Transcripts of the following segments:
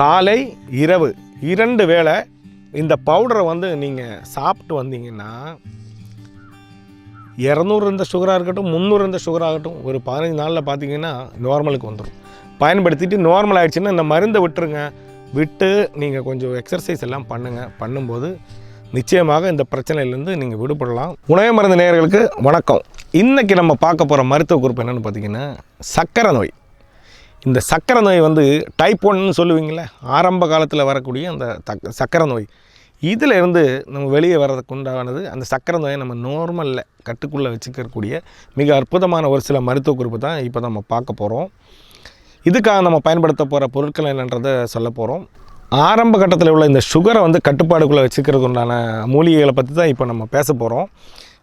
காலை இரவு. இரண்டு வேளை இந்த பவுடரை வந்து நீங்கள் சாப்பிட்டு வந்தீங்கன்னா இரநூறு இருந்த சுகராக இருக்கட்டும் முந்நூறு இருந்த சுகராக இருக்கட்டும் ஒரு பதினஞ்சு நாளில் பார்த்தீங்கன்னா நார்மலுக்கு வந்துடும் பயன்படுத்திட்டு நார்மல் ஆகிடுச்சின்னா இந்த மருந்தை விட்டுருங்க. விட்டு நீங்கள் கொஞ்சம் எக்ஸசைஸ் எல்லாம் பண்ணுங்கள் பண்ணும்போது நிச்சயமாக இந்த பிரச்சனையிலேருந்து நீங்கள் விடுபடலாம். உணவு மருந்து நேயர்களுக்கு வணக்கம். இன்றைக்கி நம்ம பார்க்க போகிற மருத்துவ குறிப்பு என்னென்னு பார்த்தீங்கன்னா சர்க்கரை நோய். இந்த சக்கரை நோய் வந்து டைப் ஒன்னு சொல்லுவீங்களே ஆரம்ப காலத்தில் வரக்கூடிய அந்த தக் சக்கரை நோய். இதில் இருந்து நம்ம வெளியே வர்றதுக்கு உண்டானது அந்த சக்கரை நோயை நம்ம நார்மலில் கட்டுக்குள்ளே வச்சுக்கக்கூடிய மிக அற்புதமான ஒரு சில மருத்துவ குறிப்பு தான் இப்போ நம்ம பார்க்க போகிறோம் இதுக்காக நம்ம பயன்படுத்த போகிற பொருட்கள் என்னன்றதை சொல்ல போகிறோம் ஆரம்ப கட்டத்தில் உள்ள இந்த சுகரை வந்து கட்டுப்பாடுக்குள்ளே வச்சுக்கிறதுக்கு உண்டான மூலிகைகளை பற்றி தான் இப்போ நம்ம பேச போகிறோம்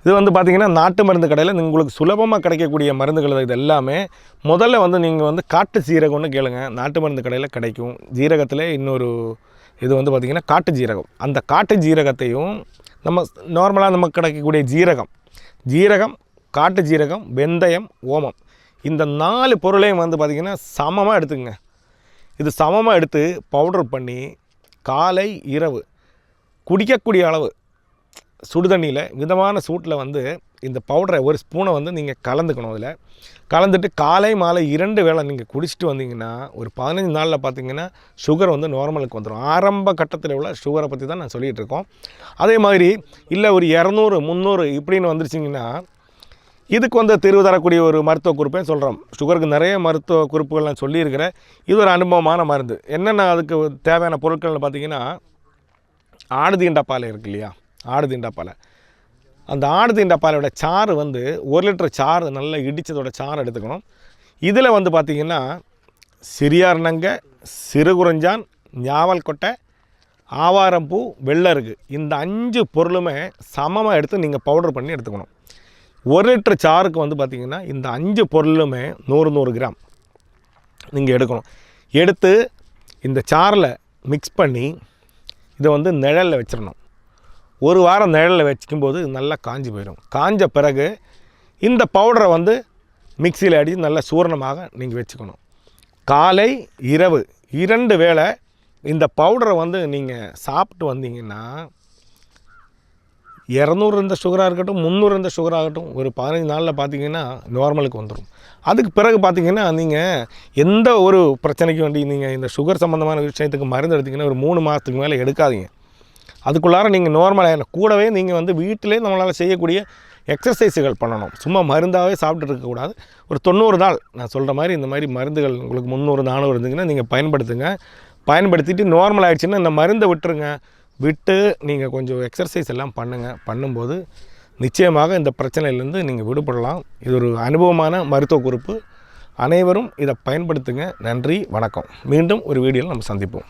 இது வந்து பார்த்திங்கன்னா நாட்டு மருந்து கடையில் உங்களுக்கு சுலபமாக கிடைக்கக்கூடிய மருந்துகள் இது எல்லாமே. முதல்ல வந்து நீங்கள் வந்து காட்டு சீரகம்னு கேளுங்க. நாட்டு மருந்து கடையில் கிடைக்கும். ஜீரகத்தில் இன்னொரு இது வந்து பார்த்திங்கன்னா காட்டு ஜீரகம். அந்த காட்டு ஜீரகத்தையும் நம்ம நார்மலாக நமக்கு கிடைக்கக்கூடிய ஜீரகம். ஜீரகம் காட்டு ஜீரகம் வெந்தயம் ஓமம். இந்த நாலு பொருளையும் வந்து பார்த்திங்கன்னா சமமாக எடுத்துக்கங்க. இது சமமாக எடுத்து பவுடர் பண்ணி காலை இரவு குடிக்கக்கூடிய அளவு சுடுதண்ணியில் மிதமான சூட்டில் வந்து இந்த பவுடரை ஒரு ஸ்பூனை வந்து நீங்கள் கலந்துக்கணும் அதில். கலந்துட்டு காலை மாலை இரண்டு வேளை நீங்கள் குடிச்சிட்டு வந்தீங்கன்னா ஒரு பதினஞ்சு நாளில் பார்த்தீங்கன்னா சுகர் வந்து நார்மலுக்கு வந்துடும் ஆரம்ப கட்டத்தில் உள்ள சுகரை பற்றி தான் நான் சொல்லிகிட்டு இருக்கோம். அதே மாதிரி இல்லை ஒரு இரநூறு முந்நூறு இப்படின்னு வந்துருச்சிங்கன்னா இதுக்கு வந்து தெரிவு தரக்கூடிய ஒரு மருத்துவ குறிப்பே சொல்கிறோம் சுகருக்கு நிறைய மருத்துவ குறிப்புகள் நான் சொல்லியிருக்கிறேன். இது ஒரு அனுபவமான மருந்து. என்னென்ன அதுக்கு தேவையான பொருட்கள்னு பார்த்தீங்கன்னா ஆடு பால் இருக்கு இல்லையா? ஆடு தீண்டா அந்த ஆடு தீண்டா சாறு வந்து ஒரு லிட்டர் சாறு நல்லா இடித்ததோட சாறு எடுத்துக்கணும். இதில் வந்து பார்த்திங்கன்னா சிறியார்னங்க சிறுகுறிஞ்சான் ஞாவல் கொட்டை ஆவாரம்பூ வெள்ளருக்கு இந்த அஞ்சு பொருளுமே சமமாக எடுத்து நீங்கள் பவுடர் பண்ணி எடுத்துக்கணும். ஒரு லிட்டர் சாருக்கு வந்து பார்த்திங்கன்னா இந்த அஞ்சு பொருளுமே நூறு நூறு கிராம் நீங்கள் எடுக்கணும். எடுத்து இந்த சாரில் மிக்ஸ் பண்ணி இதை வந்து நிழலில் வச்சிடணும். ஒரு வாரம் நிழலில் வச்சுக்கும்போது நல்லா காஞ்சி போயிடும் காஞ்ச பிறகு இந்த பவுடரை வந்து மிக்சியில் அடித்து நல்லா சூரணமாக நீங்கள் வச்சுக்கணும். காலை இரவு இரண்டு வேளை இந்த பவுடரை வந்து நீங்கள் சாப்பிட்டு வந்தீங்கன்னா இரநூறு இருந்த சுகராக இருக்கட்டும் முந்நூறு இருந்த சுகராக இருக்கட்டும் ஒரு பதினஞ்சு நாளில் பார்த்தீங்கன்னா நார்மலுக்கு வந்துடும் அதுக்கு பிறகு பார்த்தீங்கன்னா நீங்கள் எந்த ஒரு பிரச்சனைக்கு வேண்டி நீங்கள் இந்த சுகர் சம்மந்தமான விஷயத்துக்கு மருந்து எடுத்திங்கன்னா ஒரு மூணு மாதத்துக்கு மேலே எடுக்காதீங்க. அதுக்குள்ளார நீங்கள் நார்மலாக கூடவே நீங்கள் வந்து வீட்டிலே நம்மளால் செய்யக்கூடிய எக்ஸசைஸுகள் பண்ணணும். சும்மா மருந்தாகவே சாப்பிட்டு இருக்கக்கூடாது ஒரு தொண்ணூறு நாள் நான் சொல்கிற மாதிரி இந்த மாதிரி மருந்துகள் உங்களுக்கு முந்நூறு நானூறு இருந்துங்கன்னா நீங்கள் பயன்படுத்துங்க. பயன்படுத்திட்டு நார்மல் ஆகிடுச்சின்னா இந்த மருந்தை விட்டுருங்க. விட்டு நீங்கள் கொஞ்சம் எக்ஸசைஸ் எல்லாம் பண்ணுங்கள் பண்ணும்போது நிச்சயமாக இந்த பிரச்சனையிலேருந்து நீங்கள் விடுபடலாம். இது ஒரு அனுபவமான மருத்துவ குறிப்பு. அனைவரும் இதை பயன்படுத்துங்க. நன்றி வணக்கம். மீண்டும் ஒரு வீடியோவில் நம்ம சந்திப்போம்.